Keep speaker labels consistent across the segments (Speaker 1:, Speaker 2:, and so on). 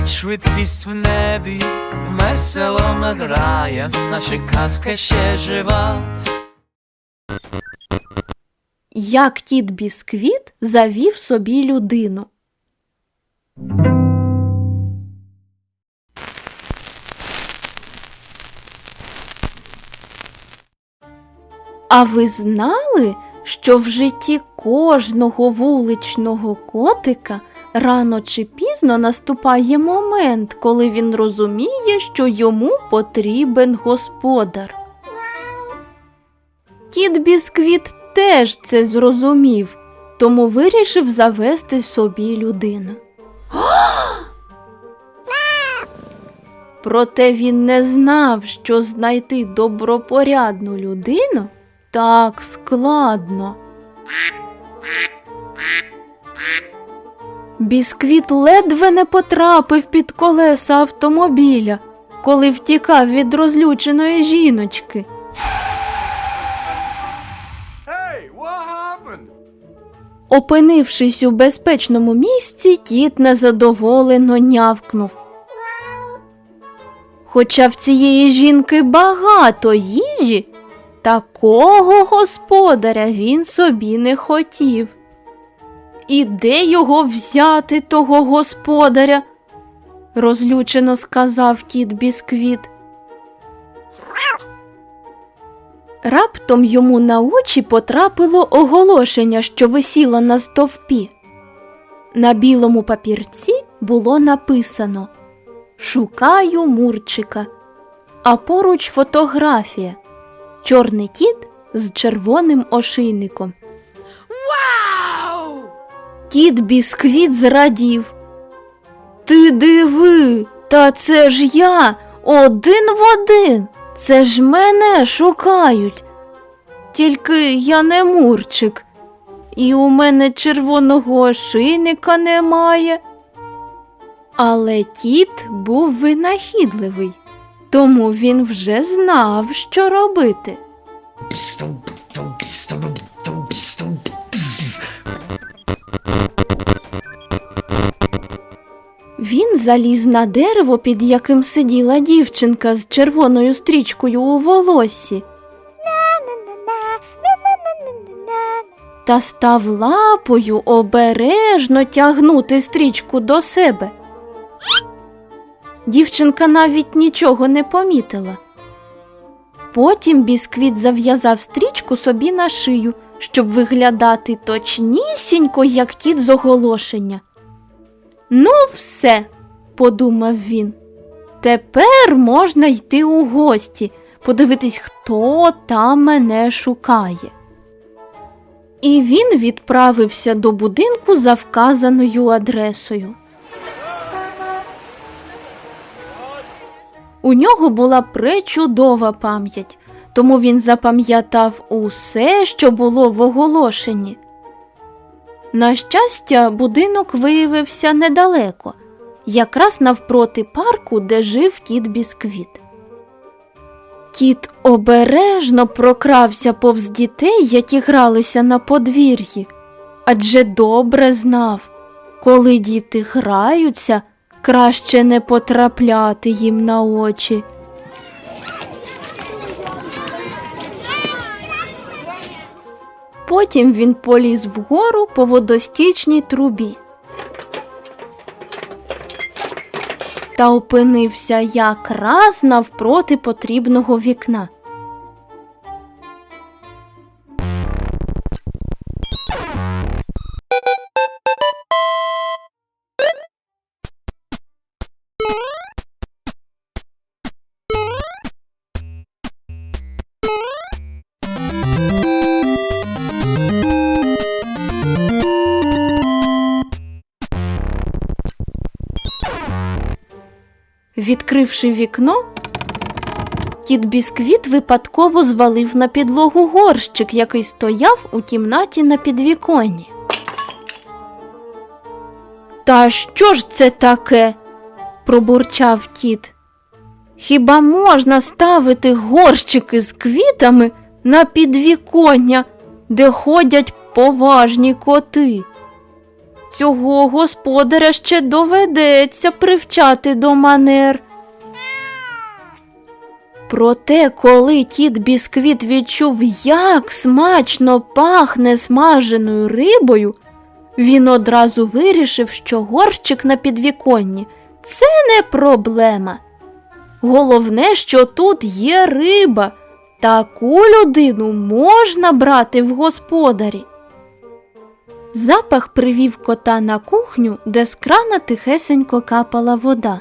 Speaker 1: ловить швидкість в небі, весело ми граєм, наша казка ще жива.
Speaker 2: Як кіт Бісквіт завів собі людину. А ви знали, що в житті кожного вуличного котика рано чи пізно наступає момент, коли він розуміє, що йому потрібен господар? Кіт Бісквіт теж це зрозумів, тому вирішив завести собі людину. Проте він не знав, що знайти добропорядну людину так складно. Бісквіт ледве не потрапив під колеса автомобіля, коли втікав від розлюченої жіночки.
Speaker 3: Hey, what happened?
Speaker 2: Опинившись у безпечному місці, кіт незадоволено нявкнув. Хоча в цієї жінки багато їжі, такого господаря він собі не хотів. І де його взяти, того господаря? розлючено сказав кіт Бісквіт. Раптом йому на очі потрапило оголошення, що висіло на стовпі. На білому папірці було написано Шукаю Мурчика, а поруч фотографія Чорний кіт з червоним ошийником. Кіт Бісквіт зрадів. Ти диви, та це ж я один в один. Це ж мене шукають. Тільки я не мурчик, і у мене червоного ошийника немає. Але кіт був винахідливий, тому він вже знав, що робити. Заліз на дерево, під яким сиділа дівчинка з червоною стрічкою у волоссі. Та став лапою обережно тягнути стрічку до себе. Дівчинка навіть нічого не помітила. Потім бісквіт зав'язав стрічку собі на шию, щоб виглядати точнісінько, як кіт з оголошення. Ну, все, подумав він. Тепер можна йти у гості, подивитись, хто там мене шукає. І він відправився до будинку за вказаною адресою. У нього була пречудова пам'ять, тому він запам'ятав усе, що було в оголошенні. На щастя, будинок виявився недалеко, якраз навпроти парку, де жив кіт Бісквіт. Кіт обережно прокрався повз дітей, які гралися на подвір'ї, адже добре знав, коли діти граються, краще не потрапляти їм на очі. Потім він поліз вгору по водостічній трубі. Та опинився якраз навпроти потрібного вікна. Відкривши вікно, кіт Бісквіт випадково звалив на підлогу горщик, який стояв у кімнаті на підвіконні. Та що ж це таке? пробурчав кіт. Хіба можна ставити горщики з квітами на підвіконня, де ходять поважні коти? Цього господаря ще доведеться привчати до манер. Проте, коли кіт бісквіт відчув, як смачно пахне смаженою рибою, він одразу вирішив, що горщик на підвіконні це не проблема. Головне, що тут є риба. Таку людину можна брати в господарі. Запах привів кота на кухню, де з крана тихесенько капала вода.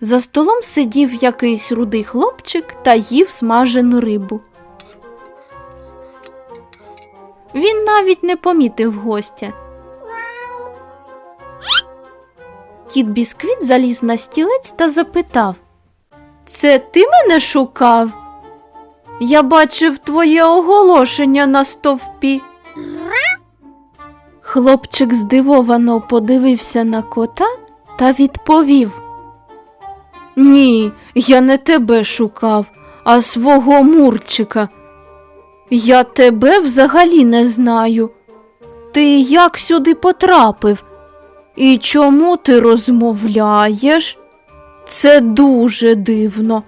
Speaker 2: За столом сидів якийсь рудий хлопчик та їв смажену рибу. Він навіть не помітив гостя. Кіт бісквіт заліз на стілець та запитав Це ти мене шукав? Я бачив твоє оголошення на стовпі. Хлопчик здивовано подивився на кота та відповів Ні, я не тебе шукав, а свого мурчика. Я тебе взагалі не знаю. Ти як сюди потрапив? І чому ти розмовляєш? Це дуже дивно.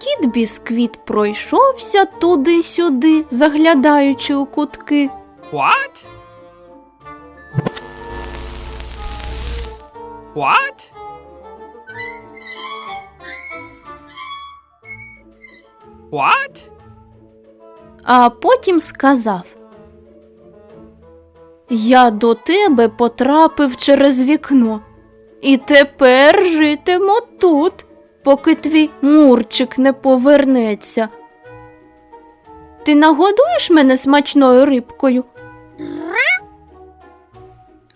Speaker 2: Кіт бісквіт пройшовся туди-сюди, заглядаючи у кутки.
Speaker 1: What? What? What?
Speaker 2: а потім сказав Я до тебе потрапив через вікно, і тепер житиму тут, поки твій мурчик не повернеться. Ти нагодуєш мене смачною рибкою?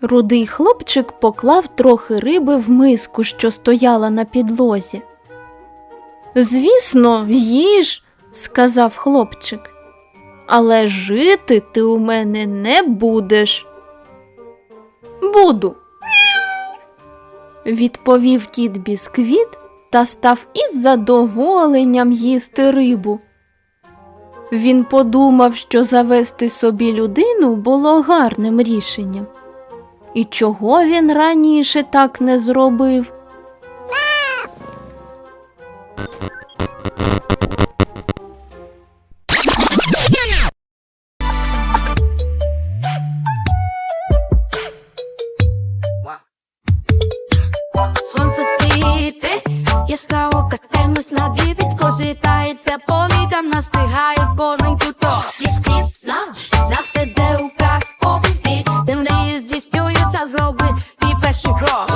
Speaker 2: Рудий хлопчик поклав трохи риби в миску, що стояла на підлозі. Звісно, їж, сказав хлопчик. Але жити ти у мене не будеш. Буду. Відповів кіт бісквіт та став із задоволенням їсти рибу. Він подумав, що завести собі людину було гарним рішенням. І чого він раніше так не зробив?
Speaker 4: Сонце світить, яскраво катермось на диві, скрозітається повітрям, настигає кожен куток. Бісквіт наш, нас веде указ казковий світ, де мрії здійснюються, зроби і перший крок.